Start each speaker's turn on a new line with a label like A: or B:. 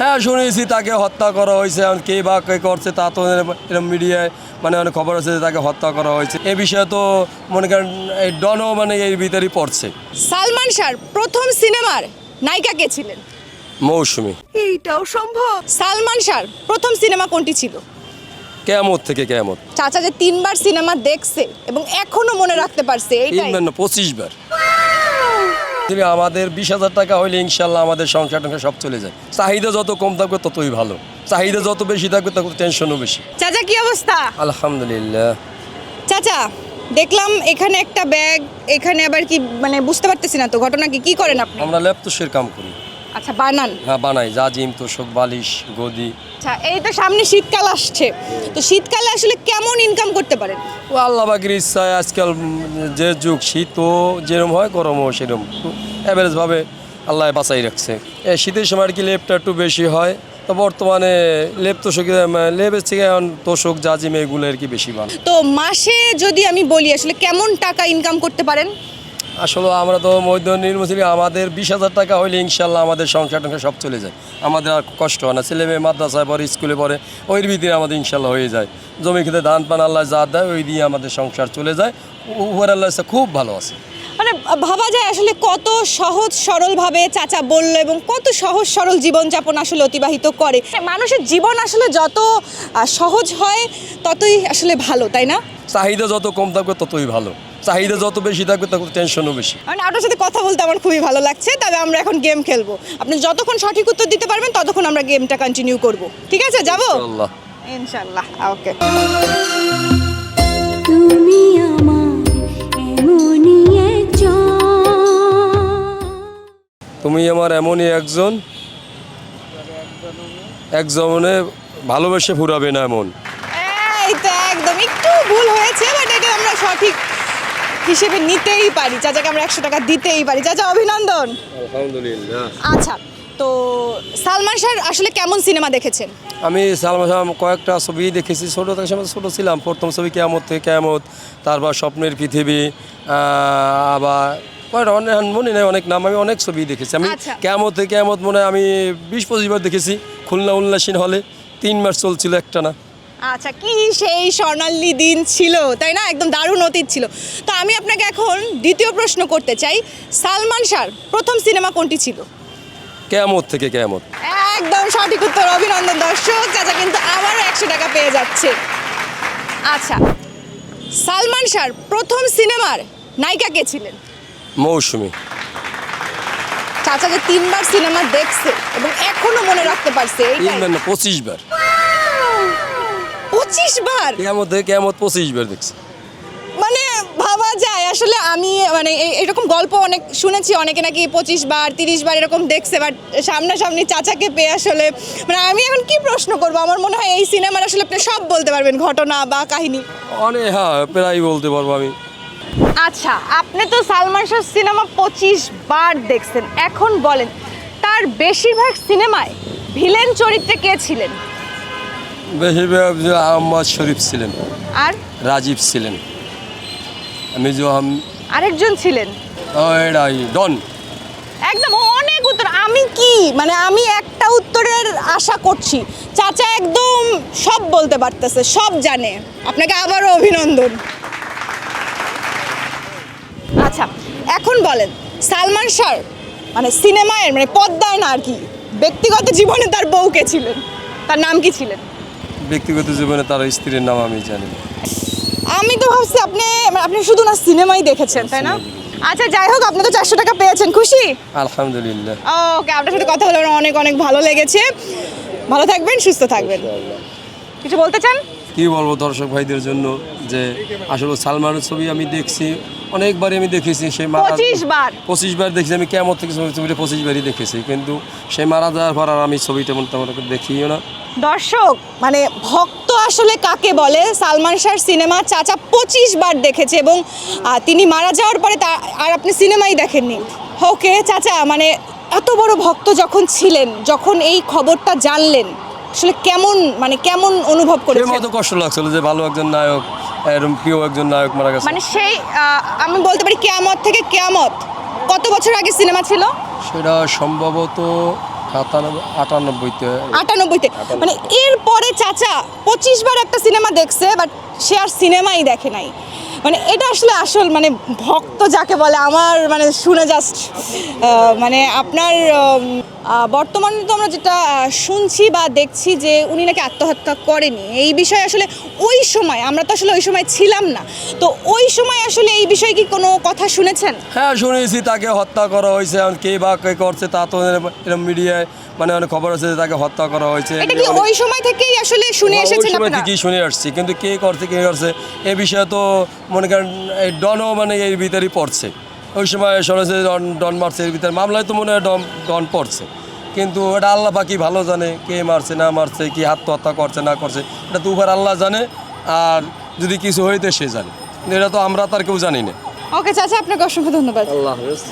A: হ্যাঁ শুনেছি তাকে হত্যা করা হয়েছে। এখন কে বা কে করছে তা তো এরকম মিডিয়ায় মানে অনেক খবর আছে যে তাকে হত্যা করা হয়েছে। এ বিষয়ে তো মনে করেন এই ডনও মানে এর ভিতরেই পড়ছে।
B: সালমান শাহর প্রথম সিনেমার নায়িকা কে ছিলেন?
A: মৌসুমি।
B: এইটাও সম্ভব। সালমান শাহর প্রথম সিনেমা কোনটি ছিল?
A: কেমত থেকে কেমত
B: চাচা যে তিনবার সিনেমা দেখছে এবং এখনও মনে রাখতে পারছে এইটাই।
A: তিনবার না পঁচিশ বার। যদি আমাদের বিশ হাজার টাকা হইলে ইনশাল্লাহ আমাদের সংসার টংসার সব চলে যায়। চাহিদা যত কম থাকবে ততই ভালো। চাহিদা যত বেশি থাকবে তত টেনশনও বেশি।
B: চাচা কি অবস্থা?
A: আলহামদুলিল্লাহ।
B: চাচা দেখলাম এখানে একটা ব্যাগ এখানে আবার কি মানে বুঝতে পারতেছি না তো ঘটনা কি? কি করেন আপনি?
A: আমরা ল্যাপটপের কাম করি।
B: আচ্ছা বানান।
A: হ্যাঁ বানাই। জাজিম তোষক বালিশ গদি।
B: আচ্ছা এই তো সামনে শীতকাল আসছে। তো শীতকালে আসলে কেমন ইনকাম করতে পারেন
A: ও আল্লাহ বাকির ইচ্ছায় আজকাল যে যুগ শীতও যেরম হয় গরমও সেরম। অ্যাভারেজভাবে আল্লাহ বাঁচাই রাখছে। শীতের সময় আর কি লেপটা একটু বেশি হয়। তো বর্তমানে লেপ তোষক লেপের থেকে এখন তোষক জাজিম এগুলো আর কি বেশি ভালো
B: তো মাসে যদি আমি বলি আসলে কেমন টাকা ইনকাম করতে পারেন?
A: আসলে আমরা তো মধ্য নির্মুসলি আমাদের বিশ হাজার টাকা হইলে ইনশাল্লাহ আমাদের সংসার টংসার সব চলে যায়। আমাদের আর কষ্ট হয় না। ছেলে মেয়ে মাদ্রাসায় পড়ে স্কুলে পড়ে ওই ভিতরে আমাদের ইনশাল্লাহ হয়ে যায়। জমি খেতে ধান পান আল্লাহ যা দেয় ওই দিয়ে আমাদের সংসার চলে যায়। উপর আল্লাহ খুব ভালো আছে।
B: মানে ভাবা যায় আসলে কত সহজ সরলভাবে চাচা বলল এবং কত সহজ সরল জীবনযাপন আসলে অতিবাহিত করে। মানুষের জীবন আসলে যত সহজ হয় ততই আসলে ভালো তাই না?
A: চাহিদা যত কম থাকবে ততই ভালো। চাহিদা যত বেশি থাকবে তত টেনশনও বেশি।
B: মানে আপনার সাথে কথা বলতে আমার খুবই ভালো লাগছে তবে আমরা এখন গেম খেলব। আপনি যতক্ষণ সঠিক উত্তর দিতে পারবেন ততক্ষণ আমরা গেমটা কন্টিনিউ করব। ঠিক আছে যাব?
A: আল্লাহ
B: ইনশাল্লাহ ওকে
C: তুমি আমার এমনই
A: তুমি আমার এমনই একজন একজনে ভালোবেসে ফুরাবে না এমন।
B: এই তো একদম একটু ভুল হয়েছে বাট এটা আমরা সঠিক হিসেবে নিতেই পারি। চাচাকে আমরা একশো টাকা দিতেই পারি। চাচা অভিনন্দন।
A: আলহামদুলিল্লাহ।
B: আচ্ছা তো সালমান শাহ আসলে কেমন সিনেমা দেখেছেন?
A: আমি সালমান শাহ কয়েকটা ছবি দেখেছি। ছোটো থেকে সময় ছোটো ছিলাম। প্রথম ছবি কেয়ামত থেকে কেয়ামত তারপর স্বপ্নের পৃথিবী আবার মনে নেই অনেক নাম। আমি অনেক ছবি দেখেছি। আমি
B: আচ্ছা।
A: কেয়ামত থেকে কেয়ামত মনে হয় আমি বিশ পঁচিশ বার দেখেছি। খুলনা উল্লাসীন হলে তিন মাস চলছিল একটা না
B: আচ্ছা কি সেই স্বর্ণালী দিন ছিল? তাই না? একদম দারুণ অতীত ছিল। তো আমি আপনাকে এখন দ্বিতীয় প্রশ্ন করতে চাই। সালমান শাহ প্রথম সিনেমা কোনটি ছিল?
A: কেয়ামত থেকে কেয়ামত।
B: একদম সঠিক উত্তর অভিনন্দন দর্শক। চাচা কিন্তু আবারও একশো টাকা পেয়ে যাচ্ছে। আচ্ছা সালমান শাহ প্রথম সিনেমার নায়িকা কে ছিলেন?
A: মৌসুমি।
B: চাচা যে তিনবার সিনেমা দেখছে এবং এখনও মনে রাখতে পারছে।
A: তিনবার না পঁচিশ বার
B: পঁচিশ বার?
A: কেয়ামত থেকে কেয়ামত পঁচিশ বার দেখছি।
B: মানে ভাবা যায় আসলে আমি মানে এই- এরকম গল্প অনেক শুনেছি অনেকে নাকি পঁচিশ বার তিরিশ বার এরকম দেখছে বাট সামনাসামনি চাচাকে পেয়ে আসলে মানে আমি এখন কি প্রশ্ন করব? আমার মনে হয় এই সিনেমার আসলে আপনি সব বলতে পারবেন ঘটনা বা কাহিনী।
A: অনেক হ্যাঁ প্রায় বলতে পারব আমি।
B: আচ্ছা আপনি তো সালমান শাহ সিনেমা পঁচিশ বার দেখছেন। এখন বলেন তার বেশিরভাগ সিনেমায় ভিলেন চরিত্রে কে ছিলেন?
A: বেশিরভাগ যে আহম্মদ শরীফ ছিলেন।
B: আর?
A: রাজীব ছিলেন। আমি যে
B: আরেকজন ছিলেন।
A: এটাই ডন।
B: একদম অনেক উত্তর। আমি কি? মানে আমি একটা উত্তরের আশা করছি। চাচা একদম সব বলতে পারতেছে সব জানে। আপনাকে আবারও অভিনন্দন। আচ্ছা এখন বলেন সালমান শাহ মানে সিনেমায় মানে পদ্মায় না আর কি ব্যক্তিগত জীবনে তার বউকে ছিলেন? তার নাম কি ছিলেন?
A: ব্যক্তিগত জীবনে তার স্ত্রীর নাম আমি জানি।
B: আমি তো ভাবছি আপনি আপনি শুধু না সিনেমাই দেখেছেন তাই না? আচ্ছা যাই হোক আপনি তো চারশো টাকা পেয়েছেন খুশি?
A: আলহামদুলিল্লাহ।
B: ওকে আপনার সাথে কথা বলে আমার অনেক অনেক ভালো লেগেছে। ভালো থাকবেন সুস্থ থাকবেন। কিছু বলতে চান?
A: কি বলব দর্শক ভাইদের জন্য যে আসলে সালমানের ছবি আমি দেখছি অনেকবারই আমি দেখেছি সে মারা
B: পঁচিশ বার।
A: দেখেছি আমি কেমন থেকে ছবি- ছবিটা পঁচিশ বারই দেখেছি কিন্তু সে মারা যাওয়ার পর আর আমি ছবিটা মনে তেমন দেখিও না।
B: দর্শক মানে ভক্ত আসলে কাকে বলে? সালমান শাহর সিনেমা চাচা পঁচিশ বার দেখেছে এবং তিনি মারা যাওয়ার পরে তা আর আপনি সিনেমাই দেখেননি। ওকে চাচা মানে এত বড় ভক্ত যখন ছিলেন যখন এই খবরটা জানলেন আসলে কেমন মানে কেমন অনুভব করেছেন
A: মতো কষ্ট লাগছিল যে ভালো একজন নায়ক এরকম প্রিয় একজন নায়ক মারা গেছে।
B: মানে সেই আমি বলতে পারি কেয়ামত থেকে কেয়ামত। কত বছর আগে সিনেমা ছিল?
A: সেটা সম্ভবত আটানব্বইতে।
B: আটানব্বইতে। মানে এরপরে চাচা পঁচিশ বার একটা সিনেমা দেখছে বাট সে আর সিনেমাই দেখে নাই। মানে এটা আসলে আসল মানে ভক্ত যাকে বলে আমার মানে শুনে জাস্ট মানে আপনার বর্তমানে তো আমরা যেটা শুনছি বা দেখছি যে উনি নাকি আত্মহত্যা করেনি। এই বিষয়ে আসলে ওই সময় আমরা তো আসলে ওই সময় ছিলাম না। তো ওই সময় আসলে এই বিষয়ে কি কোনো কথা শুনেছেন?
A: হ্যাঁ শুনেছি তাকে হত্যা করা হয়েছে। এখন কে বা কে করছে তা তো এরকম মিডিয়ায় মানে অনেক খবর আছে যে তাকে হত্যা করা হয়েছে।
B: এটা কি ওই সময় থেকেই আসলে শুনে
A: ওই
B: এসেছেন
A: সময়
B: আপনারা?
A: থেকেই শুনে আসছি কিন্তু কে করছে কে করছে এ বিষয়ে তো মনে করেন এই ডনও মানে এর ভিতরেই পড়ছে। ওই সময় শুনেছে ডন ডন মারছে এর ভিতরে মামলায় তো মনে হয় ডন ডন পড়ছে। কিন্তু এটা আল্লাহ পাকি ভালো জানে কে মারছে না মারছে কি আত্মহত্যা করছে না করছে এটা তো উপর আল্লাহ জানে আর যদি কিছু হইতে সে জানে। এটা তো আমরা তার কেউ জানি না।
B: ওকে চাচা আপনাকে অসংখ্য ধন্যবাদ।
A: আল্লাহ হাফেজ।